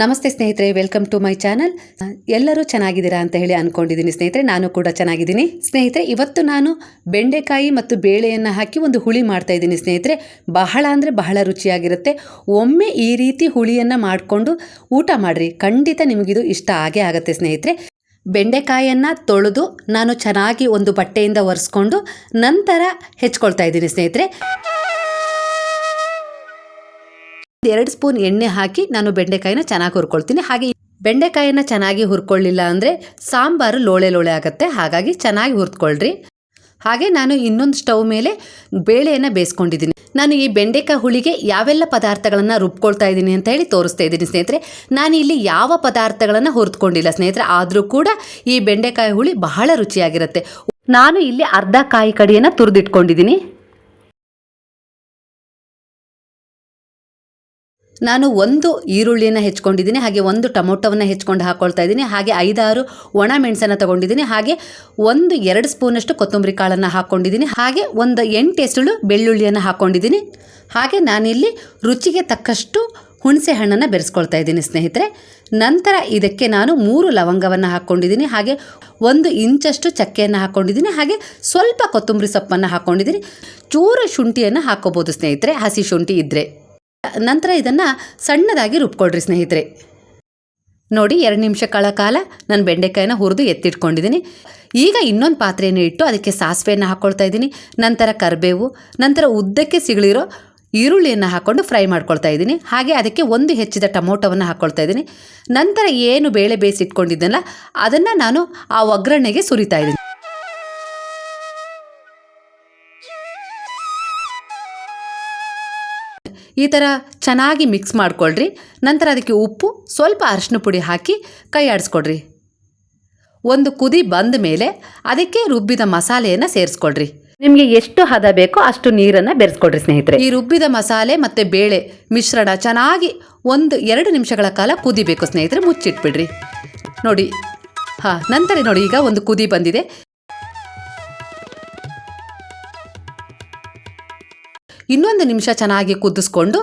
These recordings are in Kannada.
ನಮಸ್ತೆ ಸ್ನೇಹಿತರೆ ವೆಲ್ಕಮ್ ಟು ಮೈ ಚಾನಲ್ ಎಲ್ಲರೂ ಚೆನ್ನಾಗಿದ್ದೀರಾ ಅಂತ ಹೇಳಿ ಅನ್ಕೊಂಡಿದ್ದೀನಿ ಸ್ನೇಹಿತರೆ, ನಾನು ಕೂಡ ಚೆನ್ನಾಗಿದ್ದೀನಿ. ಸ್ನೇಹಿತರೆ, ಇವತ್ತು ನಾನು ಬೆಂಡೆಕಾಯಿ ಮತ್ತು ಬೇಳೆಯನ್ನು ಹಾಕಿ ಒಂದು ಹುಳಿ ಮಾಡ್ತಾ ಇದ್ದೀನಿ ಸ್ನೇಹಿತರೆ. ಬಹಳ ಅಂದರೆ ಬಹಳ ರುಚಿಯಾಗಿರುತ್ತೆ. ಒಮ್ಮೆ ಈ ರೀತಿ ಹುಳಿಯನ್ನು ಮಾಡಿಕೊಂಡು ಊಟ ಮಾಡಿರಿ. ಖಂಡಿತ ನಿಮಗಿದು ಇಷ್ಟ ಆಗೇ ಆಗುತ್ತೆ ಸ್ನೇಹಿತರೆ. ಬೆಂಡೆಕಾಯನ್ನು ತೊಳೆದು ನಾನು ಚೆನ್ನಾಗಿ ಒಂದು ಬಟ್ಟೆಯಿಂದ ಒರೆಸ್ಕೊಂಡು ನಂತರ ಹೆಚ್ಕೊಳ್ತಾ ಇದ್ದೀನಿ ಸ್ನೇಹಿತರೆ. ಎರಡು ಸ್ಪೂನ್ ಎಣ್ಣೆ ಹಾಕಿ ನಾನು ಬೆಂಡೆಕಾಯಿನ ಚೆನ್ನಾಗಿ ಹುರ್ಕೊಳ್ತೀನಿ. ಹಾಗೆ ಬೆಂಡೆಕಾಯಿನ ಚೆನ್ನಾಗಿ ಹುರ್ಕೊಳ್ಳಿಲ್ಲ ಅಂದರೆ ಸಾಂಬಾರು ಲೋಳೆ ಲೋಳೆ ಆಗುತ್ತೆ. ಹಾಗಾಗಿ ಚೆನ್ನಾಗಿ ಹುರ್ಕೊಳ್ರಿ ಹಾಗೆ ನಾನು ಇನ್ನೊಂದು ಸ್ಟವ್ ಮೇಲೆ ಬೇಳೆಯನ್ನು ಬೇಯಿಸ್ಕೊಂಡಿದ್ದೀನಿ. ನಾನು ಈ ಬೆಂಡೆಕಾಯಿ ಹುಳಿಗೆ ಯಾವೆಲ್ಲ ಪದಾರ್ಥಗಳನ್ನು ರುಬ್ಕೊಳ್ತಾ ಇದ್ದೀನಿ ಅಂತ ಹೇಳಿ ತೋರಿಸ್ತಾ ಇದ್ದೀನಿ ಸ್ನೇಹಿತರೆ. ನಾನು ಇಲ್ಲಿ ಯಾವ ಪದಾರ್ಥಗಳನ್ನು ಹುರಿದುಕೊಂಡಿಲ್ಲ ಸ್ನೇಹಿತರೆ. ಆದರೂ ಕೂಡ ಈ ಬೆಂಡೆಕಾಯಿ ಹುಳಿ ಬಹಳ ರುಚಿಯಾಗಿರುತ್ತೆ. ನಾನು ಇಲ್ಲಿ ಅರ್ಧ ಕಾಯಿ ಕಡಿಯನ್ನು ತುರಿದಿಟ್ಕೊಂಡಿದ್ದೀನಿ. ನಾನು ಒಂದು ಈರುಳ್ಳಿಯನ್ನು ಹೆಚ್ಕೊಂಡಿದ್ದೀನಿ, ಹಾಗೆ ಒಂದು ಟೊಮೊಟೊವನ್ನು ಹೆಚ್ಕೊಂಡು ಹಾಕ್ಕೊಳ್ತಾ ಇದ್ದೀನಿ, ಹಾಗೆ ಐದಾರು ಒಣ ಮೆಣಸನ್ನು ತಗೊಂಡಿದ್ದೀನಿ, ಹಾಗೆ ಒಂದು ಎರಡು ಸ್ಪೂನಷ್ಟು ಕೊತ್ತಂಬರಿ ಕಾಳನ್ನು ಹಾಕ್ಕೊಂಡಿದ್ದೀನಿ ಹಾಗೆ ಒಂದು ಎಂಟು ಎಸಳು ಬೆಳ್ಳುಳ್ಳಿಯನ್ನು ಹಾಕ್ಕೊಂಡಿದ್ದೀನಿ ಹಾಗೆ ನಾನಿಲ್ಲಿ ರುಚಿಗೆ ತಕ್ಕಷ್ಟು ಹುಣಸೆ ಹಣ್ಣನ್ನು ಬೆರೆಸ್ಕೊಳ್ತಾ ಇದ್ದೀನಿ ಸ್ನೇಹಿತರೆ. ನಂತರ ಇದಕ್ಕೆ ನಾನು ಮೂರು ಲವಂಗವನ್ನು ಹಾಕ್ಕೊಂಡಿದ್ದೀನಿ ಹಾಗೆ ಒಂದು ಇಂಚಷ್ಟು ಚಕ್ಕೆಯನ್ನು ಹಾಕ್ಕೊಂಡಿದ್ದೀನಿ ಹಾಗೆ ಸ್ವಲ್ಪ ಕೊತ್ತಂಬರಿ ಸೊಪ್ಪನ್ನು ಹಾಕ್ಕೊಂಡಿದ್ದೀನಿ ಚೂರು ಶುಂಠಿಯನ್ನು ಹಾಕ್ಕೋಬೋದು ಸ್ನೇಹಿತರೆ, ಹಸಿ ಶುಂಠಿ ಇದ್ದರೆ ನಂತರ ಇದನ್ನು ಸಣ್ಣದಾಗಿ ರುಬ್ಕೊಳ್ರಿ, ಸ್ನೇಹಿತರೆ. ನೋಡಿ, ಎರಡು ನಿಮಿಷಗಳ ಕಾಲ ನಾನು ಬೆಂಡೆಕಾಯಿನ ಹುರಿದು ಎತ್ತಿಟ್ಕೊಂಡಿದ್ದೀನಿ ಈಗ ಇನ್ನೊಂದು ಪಾತ್ರೆಯನ್ನು ಇಟ್ಟು ಅದಕ್ಕೆ ಸಾಸಿವೆಯನ್ನು ಹಾಕ್ಕೊಳ್ತಾ ಇದ್ದೀನಿ ನಂತರ ಕರಿಬೇವು, ನಂತರ ಉದ್ದಕ್ಕೆ ಸಿಗಳಿರೋ ಈರುಳ್ಳಿಯನ್ನು ಹಾಕ್ಕೊಂಡು ಫ್ರೈ ಮಾಡ್ಕೊಳ್ತಾ ಇದ್ದೀನಿ ಹಾಗೆ ಅದಕ್ಕೆ ಒಂದು ಹೆಚ್ಚಿದ ಟೊಮೊಟೊವನ್ನು ಹಾಕ್ಕೊಳ್ತಾ ಇದ್ದೀನಿ ನಂತರ ಏನು ಬೇಳೆ ಬೇಯಿಸಿಟ್ಕೊಂಡಿದ್ದೆನಲ್ಲ, ಅದನ್ನು ನಾನು ಆ ಒಗ್ಗರಣೆಗೆ ಸುರಿತಾ ಇದ್ದೀನಿ ಈ ಥರ ಚೆನ್ನಾಗಿ ಮಿಕ್ಸ್ ಮಾಡ್ಕೊಳ್ರಿ. ನಂತರ ಅದಕ್ಕೆ ಉಪ್ಪು, ಸ್ವಲ್ಪ ಅರಿಶಿನ ಪುಡಿ ಹಾಕಿ ಕೈ ಆಡಿಸ್ಕೊಡ್ರಿ. ಒಂದು ಕುದಿ ಬಂದ ಮೇಲೆ ಅದಕ್ಕೆ ರುಬ್ಬಿದ ಮಸಾಲೆಯನ್ನು ಸೇರಿಸ್ಕೊಳ್ರಿ. ನಿಮಗೆ ಎಷ್ಟು ಹದ ಬೇಕೋ ಅಷ್ಟು ನೀರನ್ನು ಬೆರೆಸ್ಕೊಡ್ರಿ ಸ್ನೇಹಿತರೆ. ಈ ರುಬ್ಬಿದ ಮಸಾಲೆ ಮತ್ತು ಬೇಳೆ ಮಿಶ್ರಣ ಚೆನ್ನಾಗಿ ಒಂದು ಎರಡು ನಿಮಿಷಗಳ ಕಾಲ ಕುದಿಬೇಕು ಸ್ನೇಹಿತರೆ, ಮುಚ್ಚಿಟ್ಬಿಡ್ರಿ. ನೋಡಿ, ಹಾಂ, ನಂತರ ನೋಡಿ, ಈಗ ಒಂದು ಕುದಿ ಬಂದಿದೆ. ಇನ್ನೊಂದು ನಿಮಿಷ ಚೆನ್ನಾಗಿ ಕುದಿಸ್ಕೊಂಡು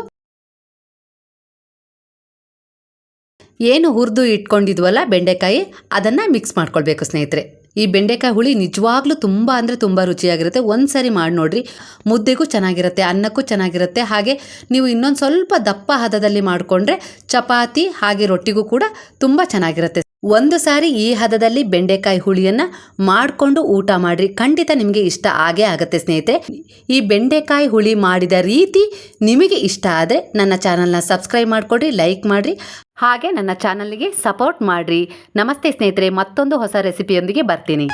ಏನು ಹುರಿದು ಇಟ್ಕೊಂಡಿದ್ವಲ್ಲ ಬೆಂಡೆಕಾಯಿ, ಅದನ್ನು ಮಿಕ್ಸ್ ಮಾಡ್ಕೊಳ್ಬೇಕು ಸ್ನೇಹಿತರೆ. ಈ ಬೆಂಡೆಕಾಯಿ ಹುಳಿ ನಿಜವಾಗ್ಲೂ ತುಂಬ ಅಂದರೆ ತುಂಬ ರುಚಿಯಾಗಿರುತ್ತೆ. ಒಂದು ಸರಿ ಮಾಡಿ ನೋಡ್ರಿ. ಮುದ್ದೆಗೂ ಚೆನ್ನಾಗಿರುತ್ತೆ, ಅನ್ನಕ್ಕೂ ಚೆನ್ನಾಗಿರುತ್ತೆ. ಹಾಗೆ ನೀವು ಇನ್ನೊಂದು ಸ್ವಲ್ಪ ದಪ್ಪ ಹದದಲ್ಲಿ ಮಾಡಿಕೊಂಡ್ರೆ ಚಪಾತಿ ಹಾಗೆ ರೊಟ್ಟಿಗೂ ಕೂಡ ತುಂಬ ಚೆನ್ನಾಗಿರುತ್ತೆ. ಒಂದು ಸಾರಿ ಈ ಹದದಲ್ಲಿ ಬೆಂಡೆಕಾಯಿ ಹುಳಿಯನ್ನು ಮಾಡಿಕೊಂಡು ಊಟ ಮಾಡಿರಿ. ಖಂಡಿತ ನಿಮಗೆ ಇಷ್ಟ ಆಗೇ ಆಗುತ್ತೆ ಸ್ನೇಹಿತರೆ. ಈ ಬೆಂಡೆಕಾಯಿ ಹುಳಿ ಮಾಡಿದ ರೀತಿ ನಿಮಗೆ ಇಷ್ಟ ಆದರೆ ನನ್ನ ಚಾನಲ್ನ ಸಬ್ಸ್ಕ್ರೈಬ್ ಮಾಡಿಕೊಡ್ರಿ, ಲೈಕ್ ಮಾಡಿರಿ, ಹಾಗೆ ನನ್ನ ಚಾನಲ್ಗೆ ಸಪೋರ್ಟ್ ಮಾಡಿರಿ. ನಮಸ್ತೆ ಸ್ನೇಹಿತರೆ, ಮತ್ತೊಂದು ಹೊಸ ರೆಸಿಪಿಯೊಂದಿಗೆ ಬರ್ತೀನಿ.